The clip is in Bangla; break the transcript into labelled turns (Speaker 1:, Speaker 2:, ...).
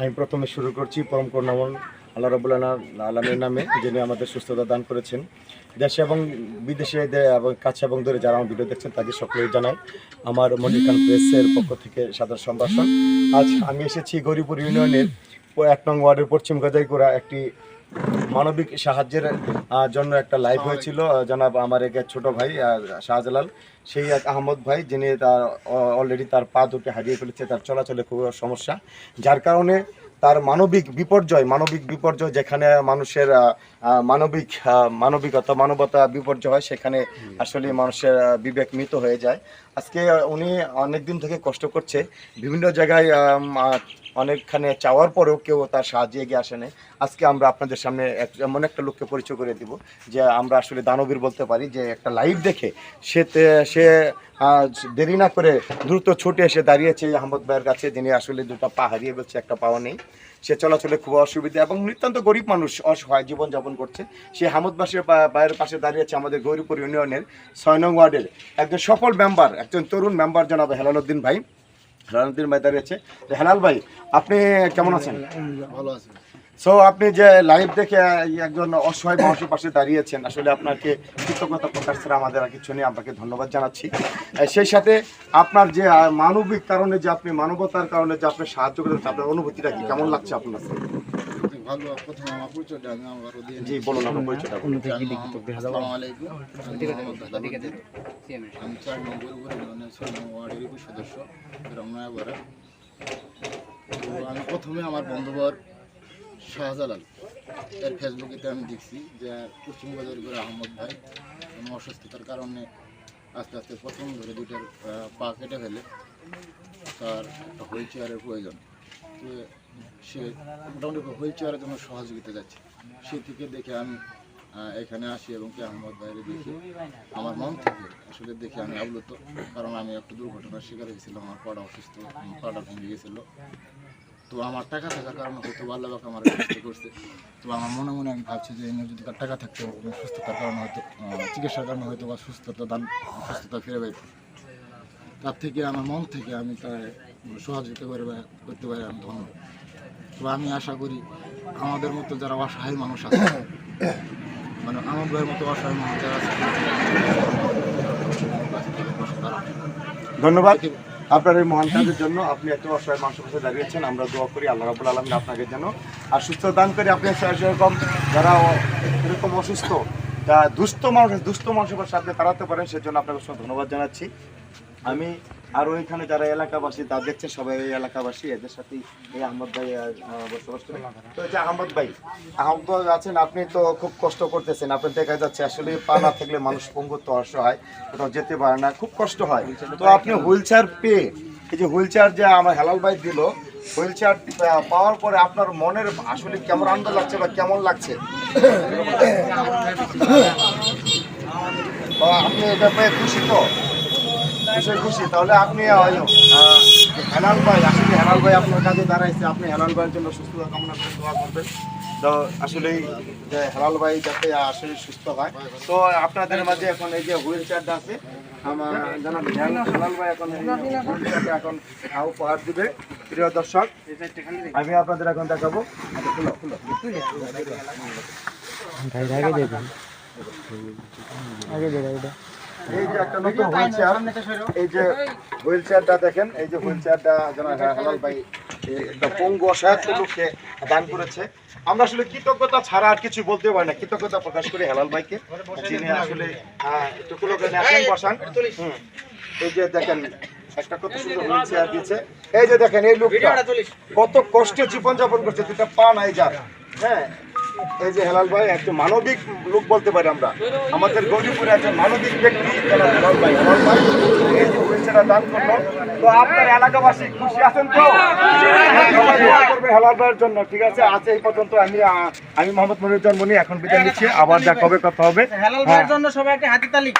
Speaker 1: আমি প্রথমে শুরু করছি পরম করুণামন আল্লাহ রবুল্লা আলমের নামে, যিনি আমাদের সুস্থতা দান করেছেন। দেশে এবং বিদেশে এবং কাছে এবং দূরে যারা আমার ভিডিও দেখছেন, তাদের সকলেই জানাই আমার মনিকান প্রেসের পক্ষ থেকে সাধারণ সম্ভাষণ। আজ আমি এসেছি গরিপুর ইউনিয়নের এক নং ওয়ার্ডের পশ্চিম গাজাইকুড়া একটি মানবিক সাহায্যের জন্য একটা লাইভ হয়েছিল জনাব আমার এক ছোট ভাই শাহজালাল। সেই এক আহমদ ভাই যিনি তার অলরেডি তার পা দুটি হারিয়ে ফেলেছে তার চলাচলে খুব সমস্যা। যার কারণে তার মানবিক বিপর্যয় মানবিক বিপর্যয় যেখানে মানুষের মানবিক মানবিকতা, মানবতা বিপর্যয় হয়, সেখানে আসলে মানুষের বিবেক মৃত হয়ে যায় আজকে উনি অনেক দিন থেকে কষ্ট করছে বিভিন্ন জায়গায় অনেকখানে চাওয়ার পরেও কেউ তার সাহায্যে এগিয়ে আসে নাই। আজকে আমরা আপনাদের সামনে এমন একটা লোককে পরিচয় করে দিব, যে আমরা আসলে দানবীর বলতে পারি, যে একটা লাইভ দেখে, সে সে আহ, দেরি না করে দ্রুত ছুটে এসে দাঁড়িয়েছে আহমদ ভাইয়ের কাছে যিনি আসলে দুটো পা হারিয়ে ফেলছে একটা পাওয়া নেই। সে চলাচলে খুব অসুবিধা এবং নিতান্ত গরিব মানুষ অসহায় জীবনযাপন করছে। সে হামদবাসীর বাইরের পাশে দাঁড়িয়েছে আমাদের গৌরীপুর ইউনিয়নের ছয় নং ওয়ার্ডের একজন সফল মেম্বার একজন তরুণ মেম্বার জনাব হেলালুদ্দিন ভাই। হেলালুদ্দিন ভাই দাঁড়িয়েছে। হেলাল ভাই আপনি কেমন আছেন?
Speaker 2: ভালো আছে।
Speaker 1: সো আপনি যে লাইভ দেখে এই একজন অসহায় মানুষের পাশে দাঁড়িয়েছেন আসলে আপনাকে কৃতজ্ঞতা প্রকাশ ছাড়া আমাদের আর কিছু নেই আপনাকে ধন্যবাদ জানাচ্ছি। সেই সাথে আপনার যে মানবিক কারণে যে আপনি মানবতার কারণে যে আপনি সাহায্য করেছেন আপনার অনুভূতিটা কি? কেমন লাগছে আপনার?
Speaker 2: আমার আমার
Speaker 1: জি বলুন আপনার পরিচয়টা।
Speaker 2: মানে সদস্য তো আমি প্রথমে আমার বন্ধুবর শাহজালাল। এর ফেসবুকেতে আমি দেখছি যে পশ্চিমবঙ্গের উপরে আহমদ ভাই কোনো অসুস্থতার কারণে আস্তে আস্তে প্রথম ধরে দুটার পা কেটে ফেলে। তার একটা হুইল চেয়ারের প্রয়োজন সে মোটামুটি হুইল চেয়ারের জন্য সহযোগিতা যাচ্ছে। সে থেকে দেখে আমি এখানে আসি এবং কি আহমদ ভাইয়ের দেখি আমার মন থেকে আসলে দেখে আমি আপ্লুত। কারণ আমি একটা দুর্ঘটনার শিকার হয়েছিলাম, আমার পাড়া অসুস্থ, পাটা ভেঙে গেছিল। তো আমার টাকা থাকার কারণে হয়তো আল্লাহ আমার সুস্থ করছে। তো আমার মনে মনে আমি ভাবছি যে এনে যদি টাকা থাকতো আমি সুস্থতার কারণে হয়তো চিকিৎসার কারণে হয়তো বা সুস্থতা দান সুস্থতা ফিরে পাইতো। তার থেকে আমার মন থেকে আমি তার সহযোগিতা করে করতে পারি আমি ধন্যবাদ তো আমি আশা করি আমাদের মতো যারা অসহায় মানুষ আছে মানে আমার ভাইয়ের মতো অসহায় মানুষ যারা আছে
Speaker 1: ধন্যবাদ। আপনার এই মহান কাজের জন্য আপনি এত অসহায় মানুষের পাশে দাঁড়িয়েছেন, আমরা দোয়া করি আল্লাহ রাবুল আলমিন আপনাকে যেন আর সুস্থ দান করে আপনি সেরকম যারা এরকম অসুস্থ, যা দুস্থ মানুষ, দুস্থ মানুষের সাথে তাড়াতে পারেন, সেজন্য আপনাকে ধন্যবাদ জানাচ্ছি। আমি আর ওইখানে যারা এলাকাবাসী, তা দেখছে সবাই এই এলাকাবাসী, এদের সাথে এই আহমদ ভাই বসবাস করে। তো যে আহমদ ভাই, আহমদ আছেন, আপনি তো খুব কষ্ট করতেছেন। আপনি দেখা যাচ্ছে আসলে পা না থাকলে মানুষ পঙ্গুত্ব অসহায়, কোথাও যেতে পারে না, খুব কষ্ট হয়। তো আপনি হুইল চেয়ার পেয়ে, এই যে হুইল চেয়ার যে আমার হেলাল ভাই দিল হুইল চেয়ার পাওয়ার পরে আপনার মনের আসলে কেমন আনন্দ লাগছে বা কেমন লাগছে? আপনি এটা পেয়ে খুশি তো? খুশি খুশি। তাহলে আপনি হেলাল ভাই আসলে হেলাল ভাই আপনার কাছে দাঁড়াইছে? আপনি হেলাল ভাইয়ের জন্য সুস্থতা কামনা করে দোয়া করবেন। তো আসলে যে হেলাল ভাই যাতে আসলে সুস্থ হয়। তো আপনাদের মাঝে এখন এই যে হুইল চেয়ারটা আছে আমার জানাব হেলাল ভাই এখন হুইল চেয়ারটা এখন উপহার দিবে। প্রিয় দর্শক আমি আপনাদের এখন দেখাবো। আচ্ছা, খুলো, খুলো। এই যে একটা নতুন হুইল চেয়ার এই যে হুইল চেয়ারটা দেখেন এই যে হুইল চেয়ারটা যেন হেলাল ভাই একটা পঙ্গু অসহায়ত্ব লোককে দান করেছে। আমরা আসলে কৃতজ্ঞতা ছাড়া আর কিছু বলতে পারি না কৃতজ্ঞতা প্রকাশ করি হেলাল ভাইকে যিনি আসলে একটু কুলো আসেন বসান। এই যে দেখেন একটা কত সুন্দর হুইল চেয়ার দিয়েছে। এই যে দেখেন এই লোকটা কত কষ্টে জীবনযাপন করছে দুটা পা নাই যার। হ্যাঁ এই যে হেলাল ভাই একজন মানবিক লোক বলতে পারি আমরা। আমাদের গরিবপুরে একজন মানবিক ব্যক্তি যারা হেলাল ভাই। হেলাল ভাই এই যে হুইলচেয়ারটা দান করল। তো আপনার এলাকাবাসী খুশি আছেন তো? করবে হেলাল ভাইয়ের জন্য ঠিক আছে? আজ এই পর্যন্ত আমি আমি মোহাম্মদ এখন বিদায় নিচ্ছি। আবার যা কবে কথা হবে।
Speaker 3: হেলাল ভাইয়ের জন্য সবাই একটা হাতি তালি।